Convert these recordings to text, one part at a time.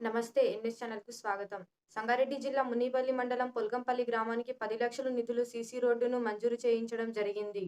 నమస్తే ఎన్ఎస్ ఛానల్కు స్వాగతం. సంగారెడ్డి జిల్లా మునిపల్లి మండలం పొల్గంపల్లి గ్రామానికి పది లక్షల నిధులు సీసీ రోడ్డును మంజూరు చేయించడం జరిగింది.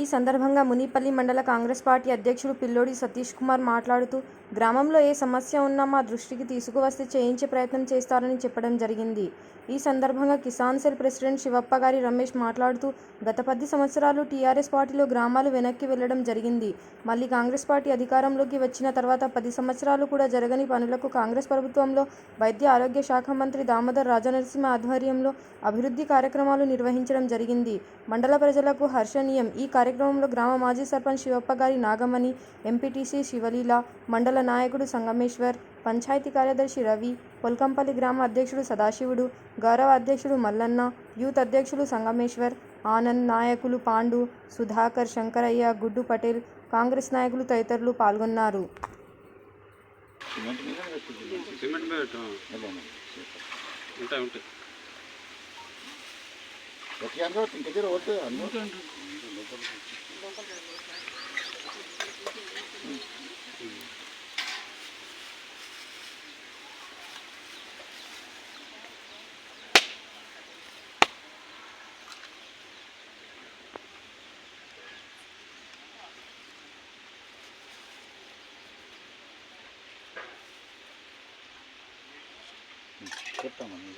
ఈ సందర్భంగా మునిపల్లి మండల కాంగ్రెస్ పార్టీ అధ్యక్షుడు పిల్లోడి సతీష్ కుమార్ మాట్లాడుతూ గ్రామంలో ఏ సమస్య ఉన్నా మా దృష్టికి తీసుకువస్తే చేయించే ప్రయత్నం చేస్తారని చెప్పడం జరిగింది. ఈ సందర్భంగా కిసాన్ సెల్ ప్రెసిడెంట్ శివప్ప గారి రమేష్ మాట్లాడుతూ గత పది సంవత్సరాలు టీఆర్ఎస్ పార్టీలో గ్రామాలు వెనక్కి వెళ్ళడం జరిగింది. మళ్ళీ కాంగ్రెస్ పార్టీ అధికారంలోకి వచ్చిన తర్వాత పది సంవత్సరాలు కూడా జరగని పనులకు కాంగ్రెస్ ప్రభుత్వంలో వైద్య ఆరోగ్య శాఖ మంత్రి దామోదర్ రాజనరసింహ ఆధ్వర్యంలో అభివృద్ధి కార్యక్రమాలు నిర్వహించడం జరిగింది. మండల ప్రజలకు హర్షణీయం. ఈ కార్యక్రమంలో గ్రామ మాజీ సర్పంచ్ శివప్ప గారి నాగమణి ఎంపీటీసీ శివలీల మండల నాయకుడు సంగమేశ్వర్ పంచాయతీ కార్యదర్శి రవి పొల్కంపల్లి గ్రామ అధ్యక్షుడు సదాశివుడు గౌరవ అధ్యక్షుడు మల్లన్న యూత్ అధ్యక్షుడు సంగమేశ్వర్ ఆనంద్ నాయకులు పాండు సుధాకర్ శంకరయ్య గుడ్డు పటేల్ కాంగ్రెస్ నాయకులు తదితరులు పాల్గొన్నారు. ఉంటాయి చెప్తామని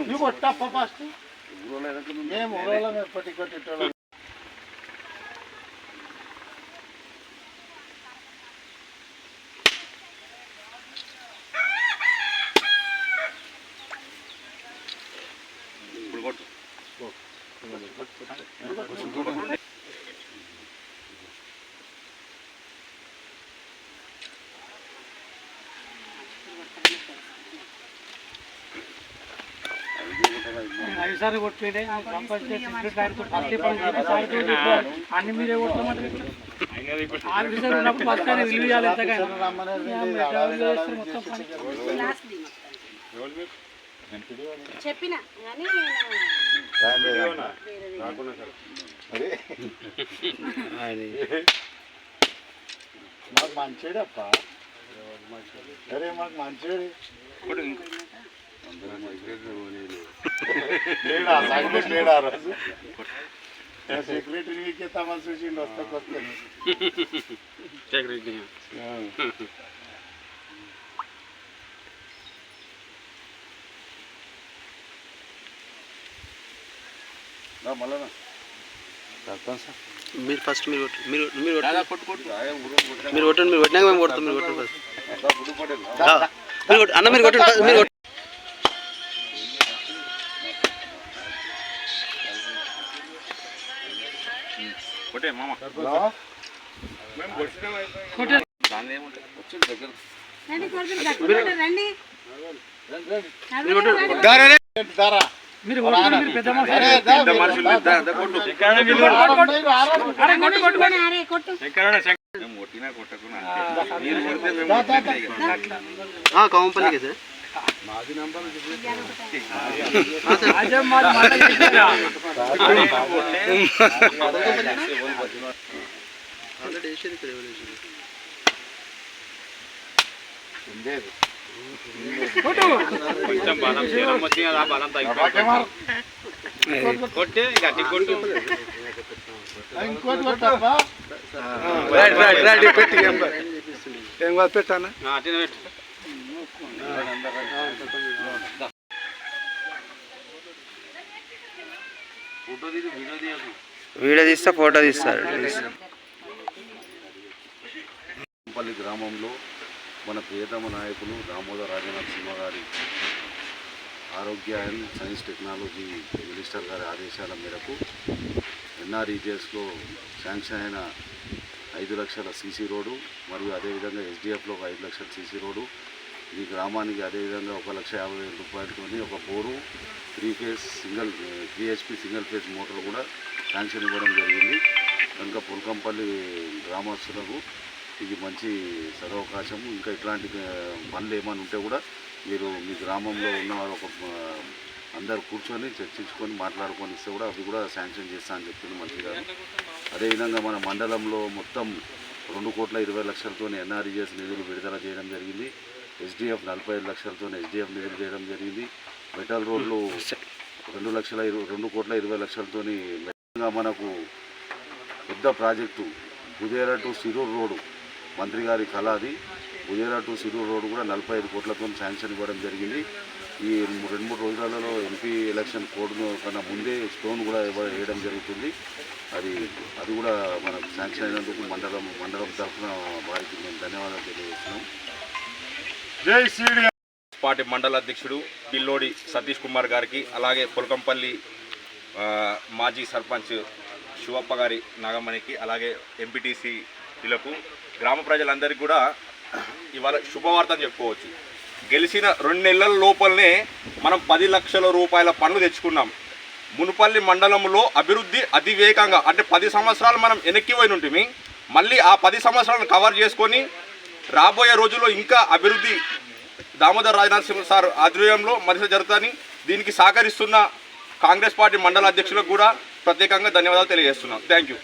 నువ్వు కొట్టప్ప ఫస్ట్ మేము ఊరోళ్ళం ఎప్పటి కొట్టేటోళ్ళం ఇప్పుడు కొట్టు సార్తో చెప్పారు. అన్ని మీరే కొట్టమంటారు ఆఫీసర్ ఉన్నప్పుడు ఫస్ట్ ఆయన చేయాలి ఎంతకైనా మొత్తం పని. మీకు? చెప్పిన మంచిడప్ప అరే మాకు మంచిడు సెక్రటరీ వీకే తమను చూసిండు వస్తే కొత్త సెక్రటరీ. మళ్ళా మీరు ఫస్ట్ మీరు కొట్టు- మీరు మీరు కొట్టు. దాదా కొట్టు కొట్టు ఆయా ఊరు కొట్టు. మీరు కొట్టండి మీరు కొట్టినాక మేము కొడతాం మీరు కొట్టండి ఫస్ట్ అట్లా బుడ్డు పడేది. ఆ, మీరు కొట్టు అన్న మీరు కొట్టండి ఫస్ట్, మీరు కొట్టు మామ. దాన్ని ఏముంటుంది వచ్చి దగ్గర. మీరు కొట్టినా కొట్టకున్నా కొంచెం బలం శీలం వచ్చి కదా ఆ బలం అబ్బా, మారు. తగ్గిపోతుంది కొట్టే ఇక అట్టి కొట్టు ఇంకోటి కొట్టప్ప రైట్ రైట్ రైట్ పెట్టి ఏం కాదు పెట్టానా ఆ, అట్టినే పెట్టు ఫోటో తీసి వీడియో తీస్తా ఫోటో తీస్తారు. పల్లి గ్రామంలో మన ప్రియతమ నాయకులు దామోదర్ రాజనరసింహ గారి ఆరోగ్య అండ్ సైన్స్ టెక్నాలజీ మినిస్టర్ గారి ఆదేశాల మేరకు ఎన్ఆర్ఈజిఎస్లో శాంక్షన్ అయిన ఐదు లక్షల సీసీ రోడ్డు మరియు అదేవిధంగా ఎస్డిఎఫ్లో ఒక ఐదు లక్షల సీసీ రోడ్డు ఈ గ్రామానికి అదేవిధంగా ఒక లక్ష యాభై వేల రూపాయలతోని ఒక bore three phase single three HP single phase motor కూడా శాంక్షన్ ఇవ్వడం జరిగింది. కనుక పుల్కంపల్లి గ్రామస్తులకు ఇది మంచి సదవకాశం ఇంకా ఇట్లాంటి పనులు ఏమైనా ఉంటే కూడా మీరు మీ గ్రామంలో ఉన్న ఒక అందరు కూర్చొని చర్చించుకొని మాట్లాడుకొని ఇస్తే కూడా అవి కూడా శాంక్షన్ చేస్తా అని చెప్పింది మంత్రి గారు. అదేవిధంగా మన మండలంలో మొత్తం రెండు కోట్ల ఇరవై లక్షలతో ఎన్ఆర్ఈఎస్ నిధులు విడుదల చేయడం జరిగింది. ఎస్డిఎఫ్ నలభై ఐదు లక్షలతో ఎస్డిఎఫ్ నిధులు చేయడం జరిగింది. మెటల్ రోడ్లు రెండు లక్షల ఇరవై రెండు కోట్ల ఇరవై లక్షలతోని మనకు పెద్ద project Budera to Sirur road మంత్రి గారి కళ అది బుదేరా టు సిరూర్ రోడ్డు కూడా నలభై ఐదు కోట్లతో శాంక్షన్ ఇవ్వడం జరిగింది. ఈ రెండు మూడు రోజులలో ఎంపీ ఎలక్షన్ కోడ్ కన్నా ముందే స్టోన్ కూడా వేయడం జరుగుతుంది. అది అది కూడా మనకు శాంక్షన్ అయినందుకు మండలం మండలం తరఫున వారికి మేము ధన్యవాదాలు తెలియజేస్తున్నాం. జై శ్రీడి పార్టీ మండల అధ్యక్షుడు పిల్లోడి సతీష్ కుమార్ గారికి అలాగే పులకంపల్లి మాజీ సర్పంచ్ శివప్ప గారి నాగమణికి అలాగే ఎంపీటీసీలకు గ్రామ ప్రజలందరికీ కూడా ఇవాళ శుభవార్త అని చెప్పుకోవచ్చు. గెలిచిన రెండు నెలల లోపలనే మనం పది లక్షల రూపాయల పన్ను తెచ్చుకున్నాం. మునుపల్లి మండలంలో అభివృద్ధి అతివేగంగా అంటే పది సంవత్సరాలు మనం వెనక్కి పోయి మళ్ళీ ఆ పది సంవత్సరాలను కవర్ చేసుకొని రాబోయే రోజుల్లో ఇంకా అభివృద్ధి దామోదర్ రాజనరసింహ సార్ ఆధ్వర్యంలో మరింత జరుగుతాయని దీనికి సహకరిస్తున్న కాంగ్రెస్ పార్టీ మండల అధ్యక్షులకు కూడా ప్రత్యేకంగా ధన్యవాదాలు తెలియజేస్తున్నాం. Thank you